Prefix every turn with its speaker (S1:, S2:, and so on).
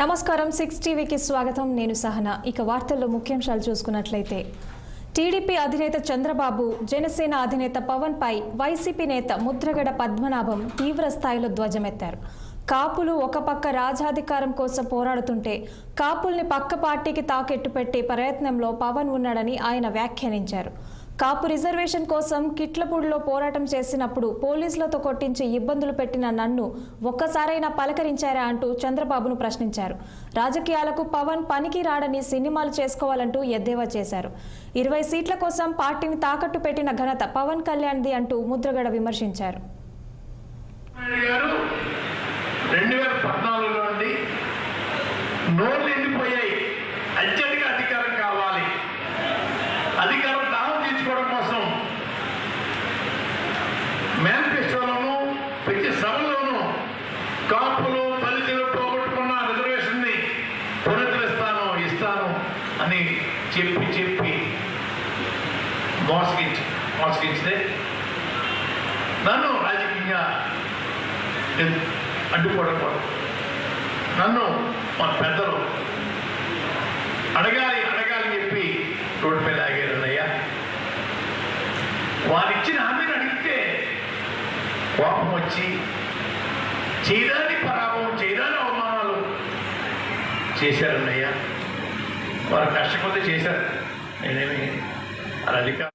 S1: నమస్కారం. సిక్స్ టీవీకి స్వాగతం. నేను సహన. ఇక వార్తల్లో ముఖ్యాంశాలు చూసుకున్నట్లయితే టీడీపీ అధినేత చంద్రబాబు జనసేన అధినేత పవన్ పై వైసీపీ నేత ముద్రగడ పద్మనాభం తీవ్ర స్థాయిలో ధ్వజమెత్తారు. కాపులు ఒక పక్క రాజాధికారం కోసం పోరాడుతుంటే కాపుల్ని పక్క పార్టీకి తాకెట్టు పెట్టే ప్రయత్నంలో పవన్ ఉన్నాడని ఆయన వ్యాఖ్యానించారు. కాపు రిజర్వేషన్ కోసం కిట్లపూడిలో పోరాటం చేసినప్పుడు పోలీసులతో కొట్టించి ఇబ్బందులు పెట్టిన నన్ను ఒక్కసారైనా పలకరించారా అంటూ చంద్రబాబును ప్రశ్నించారు. రాజకీయాలకు పవన్ పనికి రాడని సినిమాలు చేసుకోవాలంటూ ఎద్దేవా చేశారు. ఇరవై సీట్ల కోసం పార్టీని తాకట్టు పెట్టిన ఘనత పవన్ కళ్యాణ్ది అంటూ ముద్రగడ విమర్శించారు.
S2: రెండు వేల పద్నాలుగులో నుండి ఎండిపోయాయి. అధికారం ప్రతి సభలోనూ కాపులు దళితులు పోగొట్టుకున్న రిజర్వేషన్ని పునరుద్ధరిస్తాను ఇస్తాను అని చెప్పి చెప్పి మోసగించి మోసగించితే నన్ను రాజకీయంగా ఎన్- అడ్డుకోవడం నన్ను మా పెద్దలు అడగాలి అడగాలి చెప్పి రోడ్డు మీద లాగారన్నయ్యా. వారిచ్చిన హామీని అడిగితే కోపం వచ్చి చేయరాని పరాభవం చేయరాని అవమానాలు చేశారన్నయ్య. వారు కష్టపడి చేశారు. నేనేమి అలా అధికారం